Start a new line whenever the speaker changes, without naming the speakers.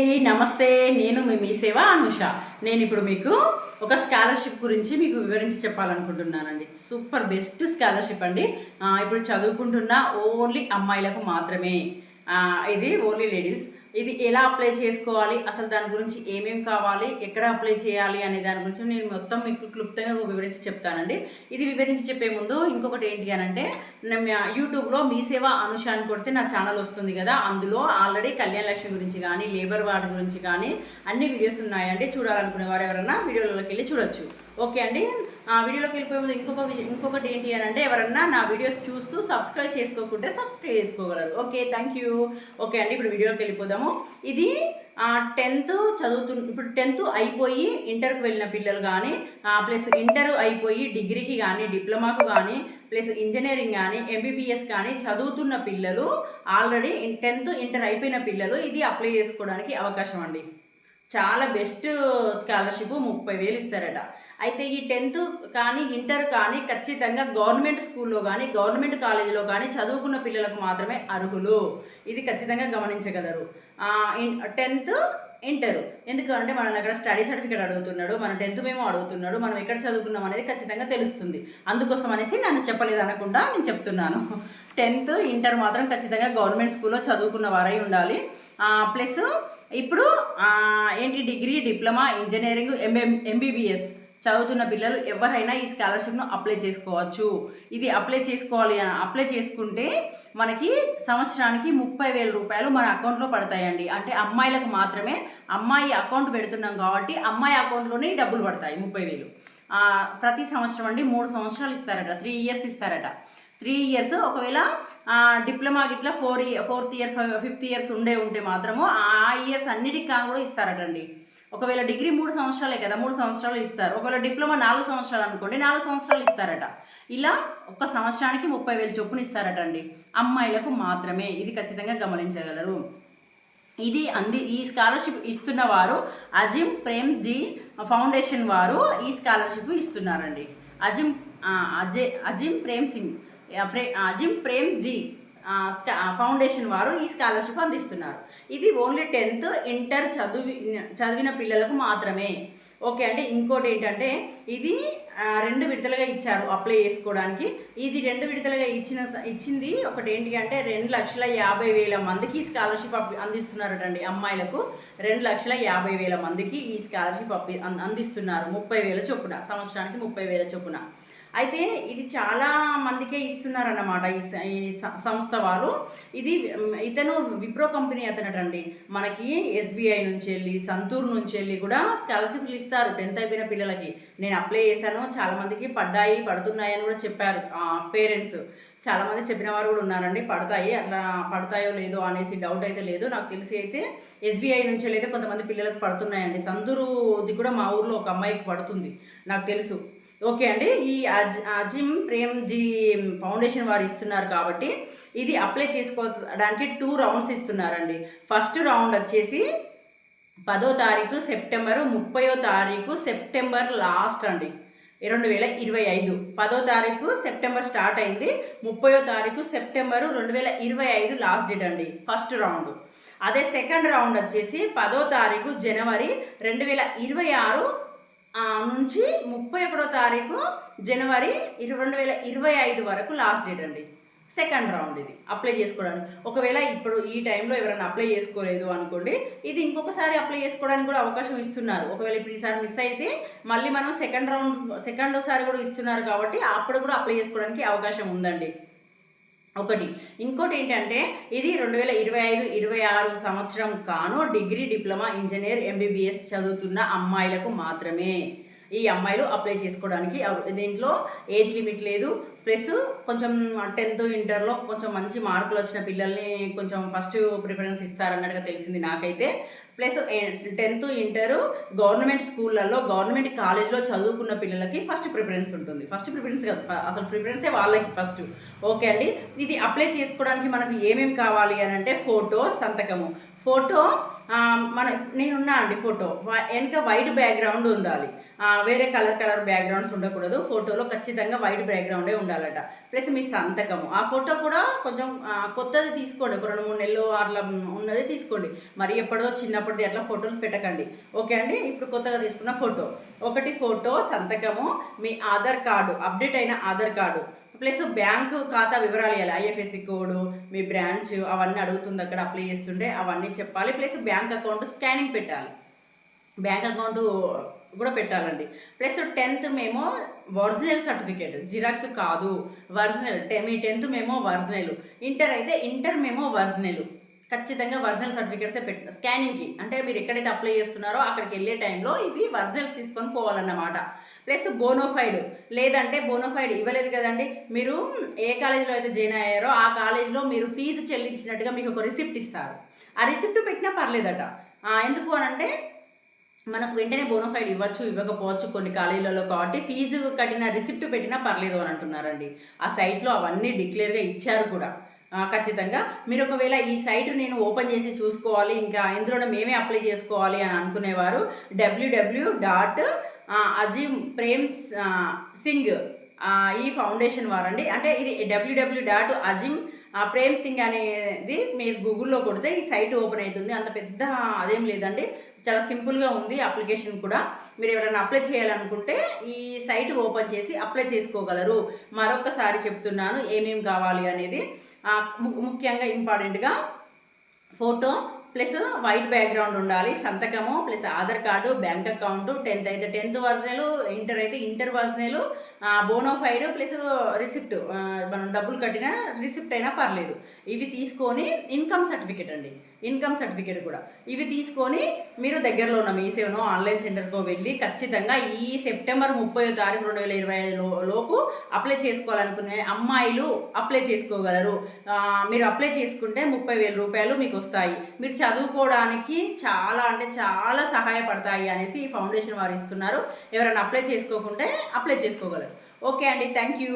హే, నమస్తే నేను మీ మీ సేవ అనుష. నేను ఇప్పుడు మీకు ఒక స్కాలర్షిప్ గురించి మీకు వివరించి చెప్పాలనుకుంటున్నానండి. సూపర్ బెస్ట్ స్కాలర్షిప్ అండి. ఇప్పుడు చదువుకుంటున్న ఓన్లీ అమ్మాయిలకు మాత్రమే. ఇది ఓన్లీ లేడీస్ ఇది ఎలా అప్లై చేసుకోవాలి? అసలు దాని గురించి ఏమేమి కావాలి? ఎక్కడ అప్లై చేయాలి అనే దాని గురించి నేను మొత్తం మీకు క్లుప్తంగా వివరించి చెప్తానండి. ఇది వివరించి చెప్పే ముందు ఇంకొకటి ఏంటి అని అంటే యూట్యూబ్లో మీ సేవ అనుష అని కొడితే నా ఛానల్ వస్తుంది కదా అందులో ఆల్రెడీ కళ్యాణ లక్ష్మి గురించి కానీ లేబర్ వార్డ్ గురించి కానీ అన్ని వీడియోస్ ఉన్నాయండి. చూడాలనుకునే వారు ఎవరైనా వీడియోలోకి వెళ్ళి చూడొచ్చు. ఓకే అండి? వీడియోలోకి వెళ్ళిపోయే ముందు ఇంకొక విషయం ఇంకొకటి ఏంటి అని అంటే ఎవరన్నా నా వీడియోస్ చూస్తూ సబ్స్క్రైబ్ చేసుకోకుంటే సబ్స్క్రైబ్ చేసుకోగలరు. Okay thank you. ఓకే అండి ఇప్పుడు వీడియోలోకి వెళ్ళిపోదాము. ఇది టెన్త్ చదువుతు ఇప్పుడు టెన్త్ అయిపోయి ఇంటర్కు వెళ్ళిన పిల్లలు కానీ ప్లస్ ఇంటర్ అయిపోయి డిగ్రీకి కానీ డిప్లొమాకు కానీ ప్లస్ ఇంజనీరింగ్ కానీ ఎంబీబీఎస్ కానీ చదువుతున్న పిల్లలు ఆల్రెడీ టెన్త్ ఇంటర్ అయిపోయిన పిల్లలు ఇది అప్లై చేసుకోవడానికి అవకాశం అండి. చాలా బెస్ట్ స్కాలర్షిప్ ముప్పై వేలు ఇస్తారట. అయితే ఈ టెన్త్ కానీ ఇంటర్ కానీ ఖచ్చితంగా గవర్నమెంట్ స్కూల్లో కానీ గవర్నమెంట్ కాలేజీలో కానీ చదువుకున్న పిల్లలకు మాత్రమే అర్హులు. ఇది ఖచ్చితంగా గమనించగలరు. టెన్త్ ఇంటర్ ఎందుకంటే మనం అక్కడ స్టడీ సర్టిఫికేట్ అడుగుతున్నాడు మన టెన్త్ మేము అడుగుతున్నాడు మనం ఎక్కడ చదువుకున్నాం అనేది ఖచ్చితంగా తెలుస్తుంది. అందుకోసం అనేసి నన్ను చెప్పలేదు అనకుండా నేను చెప్తున్నాను. టెన్త్ ఇంటర్ మాత్రం ఖచ్చితంగా గవర్నమెంట్ స్కూల్లో చదువుకున్న వారై ఉండాలి. ప్లస్ ఇప్పుడు ఏంటి degree diploma engineering MB MBBS చదువుతున్న పిల్లలు ఎవరైనా ఈ స్కాలర్షిప్ను అప్లై చేసుకోవచ్చు. ఇది అప్లై చేసుకోవాలి అప్లై చేసుకుంటే మనకి సంవత్సరానికి ముప్పై వేల రూపాయలు మన అకౌంట్లో పడతాయండి. అంటే అమ్మాయిలకు మాత్రమే అమ్మాయి అకౌంట్ పెడుతున్నాం కాబట్టి అమ్మాయి అకౌంట్లోనే డబ్బులు పడతాయి ముప్పై వేలు. ప్రతి సంవత్సరం అండి మూడు సంవత్సరాలు ఇస్తారట త్రీ ఇయర్స్ ఇస్తారట. త్రీ ఇయర్స్ ఒకవేళ డిప్లొమా గిట్లా four year fourth year fifth years ఉండే ఉంటే మాత్రము ఆ ఇయర్స్ అన్నిటికి కాను కూడా ఇస్తారటండి. ఒకవేళ డిగ్రీ మూడు సంవత్సరాలే కదా మూడు సంవత్సరాలు ఇస్తారు. ఒకవేళ డిప్లొమా నాలుగు సంవత్సరాలు అనుకోండి నాలుగు సంవత్సరాలు ఇస్తారట. ఇలా ఒక సంవత్సరానికి ముప్పై వేలు చొప్పున ఇస్తారట అండి అమ్మాయిలకు మాత్రమే ఇది ఖచ్చితంగా గమనించగలరు. ఇది అంది ఈ స్కాలర్షిప్ ఇస్తున్న వారు అజిమ్ ప్రేమ్ జీ ఫౌండేషన్ వారు ఈ స్కాలర్షిప్ ఇస్తున్నారండి. అజిమ్ అజయ్ అజిమ్ ప్రేమ్ సింగ్ ప్రే- అజిమ్ ప్రేమ్ జీ ఫౌండేషన్ వారు ఈ స్కాలర్షిప్ అందిస్తున్నారు. ఇది ఓన్లీ టెన్త్ ఇంటర్ చదివి చదివిన పిల్లలకు మాత్రమే. ఓకే అంటే ఇంకోటి ఏంటంటే ఇది రెండు విడతలుగా ఇచ్చారు అప్లై చేసుకోవడానికి. ఇది రెండు విడతలుగా ఇచ్చిన ఇచ్చింది ఒకటి ఏంటి అంటే రెండు లక్షల యాభై వేల మందికి స్కాలర్షిప్ అప్- అందిస్తున్నారటండి అమ్మాయిలకు. రెండు లక్షల యాభై వేల మందికి ఈ స్కాలర్షిప్ అందిస్తున్నారు ముప్పై వేల చొప్పున సంవత్సరానికి ముప్పై వేల చొప్పున. అయితే ఇది చాలా మందికే ఇస్తున్నారన్నమాట ఈ ఈ సంస్థ వారు. ఇది ఇతను విప్రో కంపెనీ అతనటండి. మనకి ఎస్బీఐ నుంచి వెళ్ళి సంతూర్ నుంచి వెళ్ళి కూడా స్కాలర్షిప్లు ఇస్తారు టెన్త్ అయిపోయిన పిల్లలకి. నేను అప్లై చేశాను చాలామందికి పడ్డాయి పడుతున్నాయి అని కూడా చెప్పారు పేరెంట్స్. చాలామంది చెప్పిన వారు కూడా ఉన్నారండి పడతాయి అట్లా పడతాయో లేదో అనేసి డౌట్ అయితే లేదు. నాకు తెలిసి అయితే ఎస్బీఐ నుంచి వెళ్ళి అయితే కొంతమంది పిల్లలకు పడుతున్నాయండి. సందూరుది కూడా మా ఊర్లో ఒక అమ్మాయికి పడుతుంది నాకు తెలుసు. ఓకే అండి. ఈ అజ్ అజిమ్ ప్రేమ్ జీ ఫౌండేషన్ వారు ఇస్తున్నారు కాబట్టి ఇది అప్లై చేసుకోవడానికి టూ రౌండ్స్ ఇస్తున్నారండి. ఫస్ట్ రౌండ్ వచ్చేసి పదో తారీఖు సెప్టెంబరు ముప్పయో తారీఖు సెప్టెంబర్ లాస్ట్ అండి. రెండు వేల ఇరవై ఐదు. పదో తారీఖు సెప్టెంబర్ స్టార్ట్ అయింది ముప్పయో తారీఖు సెప్టెంబరు రెండు వేల ఇరవై ఐదు లాస్ట్ డేట్ అండి ఫస్ట్ రౌండ్ అదే సెకండ్ రౌండ్ వచ్చేసి పదో తారీఖు జనవరి రెండు వేల ఇరవై ఆరు నుంచి ముప్పై ఒకటో తారీఖు జనవరి ఇరవై రెండు వేల ఇరవై ఐదు వరకు లాస్ట్ డేట్ అండి. సెకండ్ రౌండ్ ఇది. అప్లై చేసుకోవడానికి. ఒకవేళ ఇప్పుడు ఈ టైంలో ఎవరైనా అప్లై చేసుకోలేదు అనుకోండి ఇది ఇంకొకసారి అప్లై చేసుకోవడానికి కూడా అవకాశం ఇస్తున్నారు. ఒకవేళ ఇప్పుడు ఈసారి మిస్ అయితే మళ్ళీ మనం సెకండ్ రౌండ్ సెకండ్ సారి కూడా ఇస్తున్నారు కాబట్టి అప్పుడు కూడా అప్లై చేసుకోవడానికి అవకాశం ఉందండి. ఒకటి. ఇంకోటి ఏంటంటే ఇది రెండు వేల ఇరవై ఐదు ఇరవై ఆరు సంవత్సరం కాను డిగ్రీ డిప్లొమా ఇంజనీర్ ఎంబీబీఎస్ చదువుతున్న అమ్మాయిలకు మాత్రమే. ఈ అమ్మాయిలు అప్లై చేసుకోవడానికి దీంట్లో ఏజ్ లిమిట్ లేదు. ప్లస్ కొంచెం టెన్త్ ఇంటర్లో కొంచెం మంచి మార్కులు వచ్చిన పిల్లల్ని కొంచెం ఫస్ట్ ప్రిఫరెన్స్ ఇస్తారన్నట్టుగా తెలిసింది నాకైతే. ప్లస్ టెన్త్ ఇంటరు గవర్నమెంట్ స్కూళ్ళల్లో గవర్నమెంట్ కాలేజ్లో చదువుకున్న పిల్లలకి ఫస్ట్ ప్రిఫరెన్స్ ఉంటుంది. ఫస్ట్ ప్రిఫరెన్స్ కాదు అసలు ప్రిఫరెన్సే వాళ్ళకి ఫస్ట్. ఓకే అండి. ఇది అప్లై చేసుకోవడానికి మనకు ఏమేమి కావాలి అని అంటే ఫోటో సంతకము. ఫోటో మన నేనున్నా అండి ఫోటో. వెనక వైట్ బ్యాక్గ్రౌండ్ ఉండాలి. వేరే కలర్ కలర్ బ్యాక్గ్రౌండ్స్ ఉండకూడదు. ఫోటోలో ఖచ్చితంగా వైట్ బ్యాక్గ్రౌండే ఉండాలట. ప్లస్ మీ సంతకము. ఆ ఫోటో కూడా కొంచెం కొత్తది తీసుకోండి. ఒక రెండు మూడు నెలలు అట్లా ఉన్నది తీసుకోండి. మరి ఎప్పుడో చిన్నప్పటిది అట్లా ఫోటోలు పెట్టకండి. ఓకే అండి? ఇప్పుడు కొత్తగా తీసుకున్న ఫోటో. ఒకటి ఫోటో సంతకము మీ ఆధార్ కార్డు అప్డేట్ అయిన ఆధార్ కార్డు. ప్లస్ బ్యాంకు ఖాతా వివరాలు ఇవ్వాలి ఐఎఫ్ఎస్సి కోడ్ మీ బ్రాంచ్ అవన్నీ అడుగుతుంది అక్కడ అప్లై చేస్తుంటే అవన్నీ చెప్పాలి. ప్లస్ బ్యాంక్ అకౌంట్ స్కానింగ్ పెట్టాలి. బ్యాంక్ అకౌంట్ కూడా పెట్టాలండి. ప్లస్ టెన్త్ మేము ఒరిజినల్ సర్టిఫికేట్ జిరాక్స్ కాదు ఒరిజినల్. టె మీ టెన్త్ మేము ఒరిజినల్. ఇంటర్ అయితే ఇంటర్ మేము ఒరిజినల్. ఖచ్చితంగా ఒరిజినల్ సర్టిఫికేట్సే పెట్ట స్కానింగ్కి. అంటే మీరు ఎక్కడైతే అప్లై చేస్తున్నారో అక్కడికి వెళ్ళే టైంలో ఇవి ఒరిజినల్స్ తీసుకొని పోవాలన్నమాట. ప్లస్ బోనోఫైడ్ లేదంటే బోనోఫైడ్ ఇవ్వలేదు కదండి. మీరు ఏ కాలేజీలో అయితే జాయిన్ అయ్యారో ఆ కాలేజీలో మీరు ఫీజు చెల్లించినట్టుగా మీకు ఒక రిసిప్ట్ ఇస్తారు. ఆ రిసిప్ట్ పెట్టినా పర్లేదట. ఎందుకు అనంటే మనకు వెంటనే బోనోఫైడ్ ఇవ్వచ్చు ఇవ్వకపోవచ్చు కొన్ని కాలేజీలలో కాబట్టి ఫీజు కట్టిన రిసిప్ట్ పెట్టినా పర్లేదు అని అంటున్నారండి. ఆ సైట్లో అవన్నీ డిక్లేర్గా ఇచ్చారు కూడా. ఖచ్చితంగా. మీరు ఒకవేళ ఈ సైట్ నేను ఓపెన్ చేసి చూసుకోవాలి ఇంకా ఇందులోనే మేమే అప్లై చేసుకోవాలి అని అనుకునేవారు. W W dot Azim Prem Singh ఈ ఫౌండేషన్ వారండి. అంటే ఇది W W dot Azim Prem Singh అనేది మీరు గూగుల్లో కొడితే ఈ సైట్ ఓపెన్ అవుతుంది. అంత పెద్ద అదేం లేదండి. చాలా సింపుల్గా ఉంది అప్లికేషన్ కూడా. మీరు ఎవరైనా అప్లై చేయాలనుకుంటే ఈ సైట్ ఓపెన్ చేసి అప్లై చేసుకోగలరు. మరొకసారి చెప్తున్నాను ఏమేమి కావాలి అనేది. ముఖ్యంగా ఇంపార్టెంట్గా ఫోటో ప్లస్ వైట్ బ్యాక్గ్రౌండ్ ఉండాలి. సంతకము plus Aadhaar card bank account tenth అయితే టెన్త్ వర్జనలు ఇంటర్ అయితే ఇంటర్ వర్జనలు బోనోఫైడ్ ప్లస్ రిసిప్ట్ మనం డబ్బులు కట్టిన రిసిప్ట్ అయినా పర్లేదు. ఇవి తీసుకొని ఇన్కమ్ సర్టిఫికేట్ అండి. ఇన్కమ్ సర్టిఫికేట్ కూడా. ఇవి తీసుకొని మీరు దగ్గరలో ఉన్న మీ సేవను ఆన్లైన్ సెంటర్కో వెళ్ళి ఖచ్చితంగా ఈ సెప్టెంబర్ ముప్పై తారీఖు రెండు వేల ఇరవై ఐదు లోపు అప్లై చేసుకోవాలనుకునే అమ్మాయిలు అప్లై చేసుకోగలరు. మీరు అప్లై చేసుకుంటే ముప్పై వేల రూపాయలు మీకు వస్తాయి. మీరు చదువుకోవడానికి చాలా అంటే చాలా సహాయపడతాయి అనేసి ఈ ఫౌండేషన్ వారు ఇస్తున్నారు. ఎవరైనా అప్లై చేసుకోకుంటే అప్లై చేసుకోగలరు. ఓకే అండి థ్యాంక్ యూ.